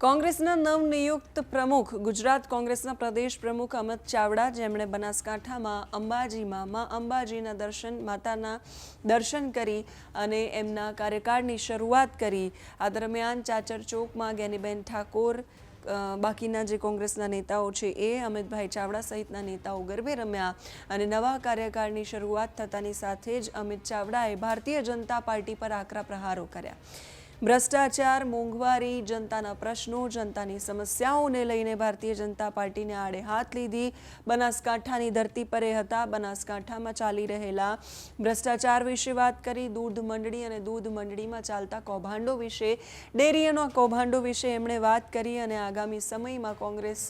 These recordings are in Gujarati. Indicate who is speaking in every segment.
Speaker 1: કોંગ્રેસના નવનિયુક્ત પ્રમુખ, ગુજરાત કોંગ્રેસના પ્રદેશ પ્રમુખ અમિત ચાવડા, જેમણે બનાસકાંઠામાં અંબાજીમાં મા અંબાજીના દર્શન, માતાના દર્શન કરી અને એમના કાર્યકાળની શરૂઆત કરી. આ દરમિયાન ચાચર ચોકમાં જ્ઞાનીબેન ઠાકોર બાકીના જે કોંગ્રેસના નેતાઓ છે એ અમિતભાઈ ચાવડા સહિતના નેતાઓ ગરબે રમ્યા અને નવા કાર્યકાળની શરૂઆત થતાની સાથે જ અમિત ચાવડાએ ભારતીય જનતા પાર્ટી પર આકરા પ્રહારો કર્યા. ભ્રષ્ટાચાર, મોંઘવારી, જનતાના પ્રશ્નો, જનતાની સમસ્યાઓને લઈને ભારતીય જનતા પાર્ટીને આડે હાથ લીધી. બનાસકાંઠાની ધરતી પરે હતા. બનાસકાંઠામાં ચાલી રહેલા ભ્રષ્ટાચાર વિશે વાત કરી. દૂધ મંડળી અને દૂધ મંડળીમાં ચાલતા કૌભાંડો વિશે, ડેરીઓના કૌભાંડો વિશે એમણે વાત કરી અને આગામી સમયમાં કોંગ્રેસ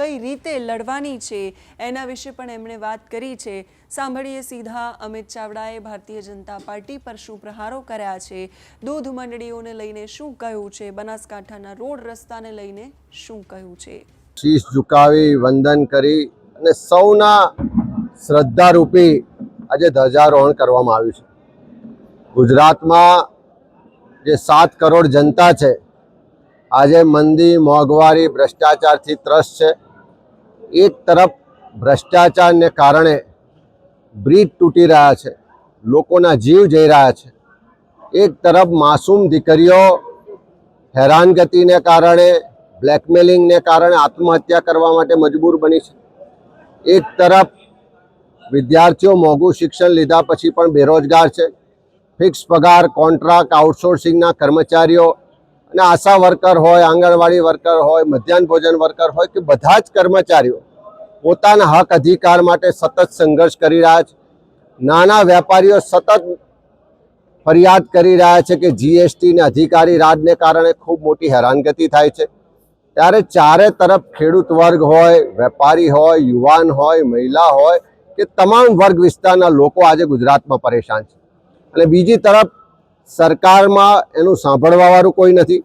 Speaker 1: કઈ રીતે લડવાની છે એના વિશે પણ એમણે વાત કરી છે. સાંભળીએ સીધા અમિત ચાવડાએ ભારતીય જનતા પાર્ટી પર શું પ્રહારો કર્યા છે. દૂધ મંડળીઓને લઈને શું કહ્યું છે? બનાસકાંઠાના રોડ રસ્તાને લઈને શું કહ્યું છે?
Speaker 2: શીશ ઝુકાવી વંદન કરી અને સૌના શ્રદ્ધારૂપી આજે ધ્વજારોહણ કરવામાં આવ્યું છે. ગુજરાતમાં જે સાત કરોડ જનતા છે, આજે મંદી, મોંઘવારી, ભ્રષ્ટાચારથી ત્રસ્ત છે. એક તરફ ભ્રષ્ટાચારને કારણે બ્રિજ તૂટી રહ્યા છે, લોકોના જીવ જઈ રહ્યા છે. એક તરફ માસૂમ દીકરીઓ હેરાનગતિને કારણે બ્લેકમેલિંગને કારણે આત્મહત્યા કરવા માટે મજબૂર બની છે. એક તરફ વિદ્યાર્થીઓ મોંઘું શિક્ષણ લીધા પછી પણ બેરોજગાર છે. ફિક્સ પગાર, કોન્ટ્રાક્ટ આઉટસોર્સિંગના કર્મચારીઓ અને આશા વર્કર હોય, આંગણવાડી વર્કર હોય, મધ્યાહન ભોજન વર્કર હોય કે બધા જ કર્મચારીઓ પોતાના હક અધિકાર માટે સતત સંઘર્ષ કરી રહ્યા છે. નાના વેપારીઓ સતત ફરિયાદ કરી રહ્યા છે કે જીએસટી ને અધિકારી રાજને કારણે ખૂબ મોટી હેરાનગતિ થાય છે. ત્યારે ચારે તરફ ખેડૂત વર્ગ હોય, વેપારી હોય, યુવાન હોય, મહિલા હોય કે તમામ વર્ગ વિસ્તારના લોકો આજે ગુજરાતમાં પરેશાન છે. અને બીજી તરફ સરકારમાં એનું સાંભળવાવાળું કોઈ નથી.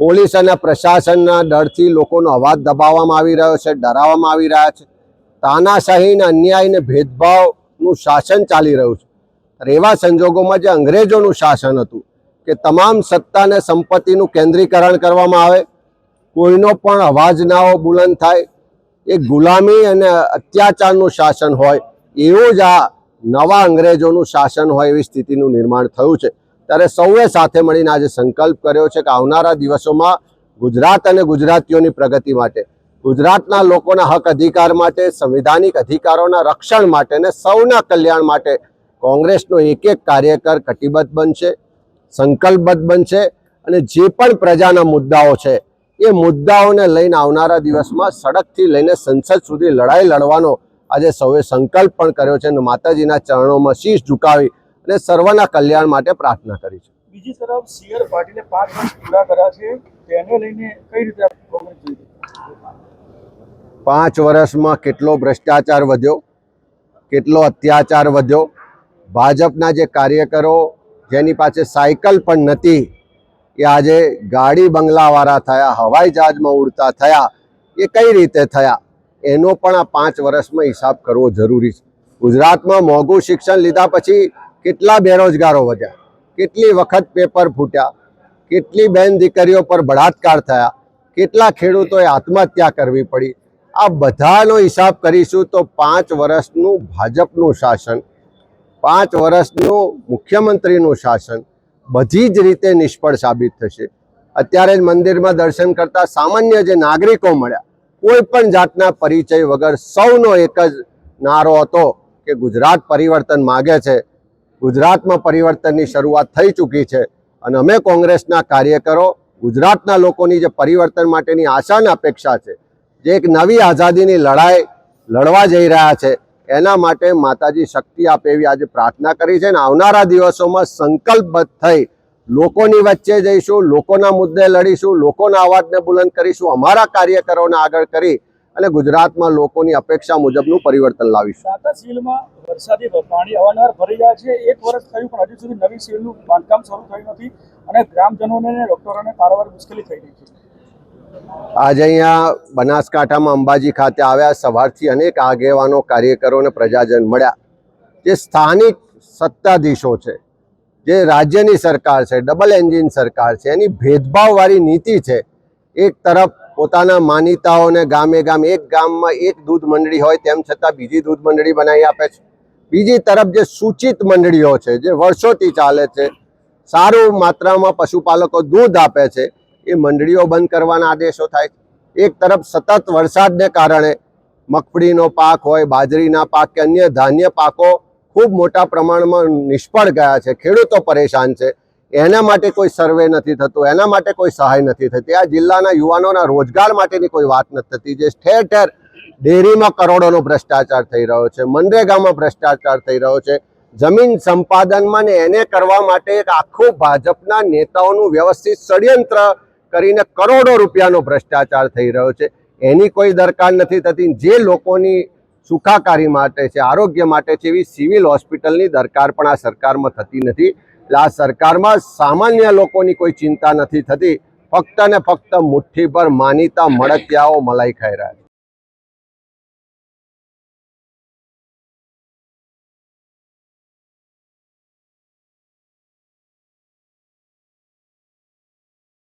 Speaker 2: પોલીસ અને પ્રશાસનના ડરથી લોકોનો અવાજ દબાવવામાં આવી રહ્યો છે, ડરાવવામાં આવી રહ્યા છે. તાનાશાહી ને અન્યાય અને ભેદભાવનું શાસન ચાલી રહ્યું છે. એવા સંજોગોમાં જે અંગ્રેજોનું શાસન હતું કે તમામ સત્તા અને સંપત્તિનું કેન્દ્રીકરણ કરવામાં આવે, કોઈનો પણ અવાજ ના હો બુલંદ થાય, એ ગુલામી અને અત્યાચારનું શાસન હોય, એવું જ આ નવા અંગ્રેજોનું શાસન હોય એવી સ્થિતિનું નિર્માણ થયું છે. ત્યારે સૌએ સાથે મળીને આજે સંકલ્પ કર્યો છે કે આવનારા દિવસોમાં ગુજરાત અને ગુજરાતીઓની પ્રગતિ માટે, ગુજરાતના લોકોના હક અધિકાર માટે, સંવિધાનિક અધિકારોના રક્ષણ માટે અને સૌના કલ્યાણ માટે કોંગ્રેસનો એક એક કાર્યકર કટિબદ્ધ બનશે સંકલ્પબદ્ધ બનશે અને જે પણ પ્રજાના મુદ્દાઓ છે એ મુદ્દાઓને લઈને આવનારા દિવસમાં સડકથી લઈને સંસદ સુધી લડાઈ લડવાનો આજે સૌએ સંકલ્પ પણ કર્યો છે અને માતાજીના ચરણોમાં શીશ ઝુકાવી અને સર્વના કલ્યાણ માટે પ્રાર્થના કરી છે
Speaker 3: બીજી તરફ સીઆર પાટીલે પાંચ વર્ષ પૂરા કર્યા છે તેને લઈને કઈ રીતે?
Speaker 2: પાંચ વર્ષમાં કેટલો ભ્રષ્ટાચાર વધ્યો કેટલો અત્યાચાર વધ્યો ભાજપના જે કાર્યકરો, જેની પાસે સાયકલ પણ નથી એ આજે ગાડી બંગલાવાળા થયા, હવાઈ જહાજમાં ઉડતા થયા, એ કઈ રીતે થયા, એનો પણ આ પાંચ વર્ષમાં હિસાબ કરવો જરૂરી છે. ગુજરાતમાં મોંઘું શિક્ષણ લીધા પછી કેટલા બેરોજગારો વધ્યા, કેટલી વખત પેપર ફૂટ્યા, કેટલી બેન દીકરીઓ પર બળાત્કાર થયા, કેટલા ખેડૂતોએ આત્મહત્યા કરવી પડી. આ બધાનો હિસાબ કરીશું તો પાંચ વર્ષનું ભાજપનું શાસન પાંચ વર્ષનું મુખ્યમંત્રીનું શાસન બધી જ રીતે નિષ્ફળ સાબિત થશે. અત્યારે જ મંદિરમાં દર્શન કરતા સામાન્ય જે નાગરિકો મળ્યા, કોઈ પણ જાતના પરિચય વગર સૌનો એક જ નારો હતો કે ગુજરાત પરિવર્તન માગે છે. ગુજરાતમાં પરિવર્તનની શરૂઆત થઈ ચૂકી છે અને અમે કોંગ્રેસના કાર્યકરો, ગુજરાતના લોકોની જે પરિવર્તન માટેની આશા અપેક્ષા છે, જે એક નવી આઝાદીની લડાઈ લડવા જઈ રહ્યા છે એના માટે માતાજી શક્તિ આપે એવી આજે પ્રાર્થના કરી છે અને આવનારા દિવસોમાં સંકલ્પબદ્ધ થઈ લોકોની વચ્ચે જઈશું, લોકોના મુદ્દે લડીશું, લોકોના અવાજને બુલંદ કરીશું, અમારા કાર્યકરોને આગળ કરી અને ગુજરાતમાં લોકોની અપેક્ષા મુજબનું પરિવર્તન લાવીશું.
Speaker 3: એક વર્ષ થયું નવી શરૂ થયું નથી અને ગ્રામજનોને ડોક્ટરોને પારવાર મુશ્કેલી થઈ રહી છે.
Speaker 2: આજે અહીંયા બનાસકાંઠામાં અંબાજી ખાતે આવ્યા, સવારથી અનેક આગેવાનો, કાર્યકરો અને પ્રજાજન મળ્યા. જે સ્થાનિક સત્તાધીશો છે, જે રાજ્યની સરકાર છે, ડબલ એન્જિન સરકાર છે, એની ભેદભાવવાળી નીતિ છે, એક તરફ પોતાના માનીતાઓને ગામે ગામ એક ગામમાં એક દૂધ મંડળી હોય તેમ છતાં બીજી દૂધ મંડળી બનાવી આપે છે. બીજી તરફ જે સૂચિત મંડળીઓ છે, જે વર્ષોથી ચાલે છે, સારું માત્રામાં પશુપાલકો દૂધ આપે છે એ મંડળીઓ બંધ કરવાના આદેશો થાય એક તરફ સતત વરસાદને કારણે મગફળીનો પાક હોય, બાજરીના પાક કે અન્ય ધાન્ય પાકો ખૂબ મોટા પ્રમાણમાં નિષ્ફળ ગયા છે. ખેડૂતો પરેશાન છે. એના માટે કોઈ સર્વે નથી થતું, એના માટે કોઈ સહાય નથી થતી. આ જિલ્લાના યુવાનોના રોજગાર માટેની કોઈ વાત નથી થતી, જે ઠેર ઠેર ડેરીમાં કરોડોનો ભ્રષ્ટાચાર થઈ રહ્યો છે, મનરેગામાં ભ્રષ્ટાચાર થઈ રહ્યો છે. જમીન સંપાદનમાં ને એને કરવા માટે એક આખું ભાજપના નેતાઓનું વ્યવસ્થિત ષડયંત્ર કરીને કરોડો રૂપિયાનો ભ્રષ્ટાચાર થઈ રહ્યો છે. એની કોઈ દરકાર નથી થતી. જે લોકોની સુખાકારી માટે છે, આરોગ્ય માટે છે, એવી સિવિલ હોસ્પિટલની દરકાર પણ આ સરકારમાં થતી નથી. એટલે આ સરકારમાં સામાન્ય લોકોની કોઈ ચિંતા નથી થતી. ફક્ત ને ફક્ત મુઠ્ઠીભર માનીતા મળતિયાઓ મલાઈ ખાઈ રહ્યા છે.